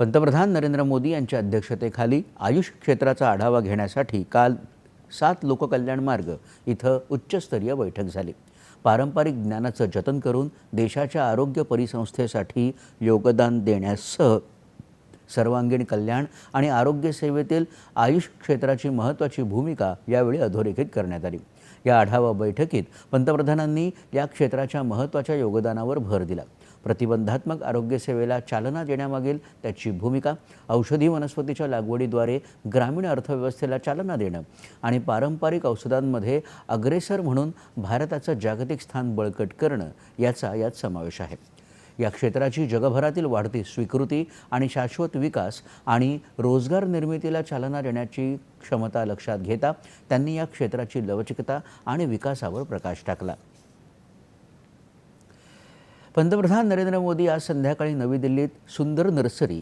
पंतप्रधान नरेंद्र मोदी यांच्या अध्यक्षतेखाली आयुष क्षेत्राचा आढावा घेण्यासाठी काल सात लोककल्याण मार्ग इथं उच्चस्तरीय बैठक झाली. पारंपरिक ज्ञानाचं जतन करून देशाच्या आरोग्य परिसंस्थेसाठी योगदान देण्यासह सर्वांगीण कल्याण आणि आरोग्यसेवेतील आयुष क्षेत्राची महत्त्वाची भूमिका यावेळी अधोरेखित करण्यात आली. या आढावा बैठकीत पंतप्रधानांनी या क्षेत्राच्या महत्त्वाच्या योगदानावर भर दिला. प्रतिबंधात्मक आरोग्यसेवेला चालना देण्यामागील त्याची भूमिका औषधी वनस्पतीच्या लागवडीद्वारे ग्रामीण अर्थव्यवस्थेला चालना देणं आणि पारंपरिक औषधांमध्ये अग्रेसर म्हणून भारताचं जागतिक स्थान बळकट करणं याचा यात समावेश आहे. या क्षेत्राची जगभरातील वाढती स्वीकृती आणि शाश्वत विकास आणि रोजगार निर्मितीला चालना देण्याची क्षमता लक्षात घेता त्यांनी या क्षेत्राची लवचिकता आणि विकासावर प्रकाश टाकला. पंतप्रधान नरेंद्र मोदी आज संध्याकाळी नवी दिल्लीत सुंदर नर्सरी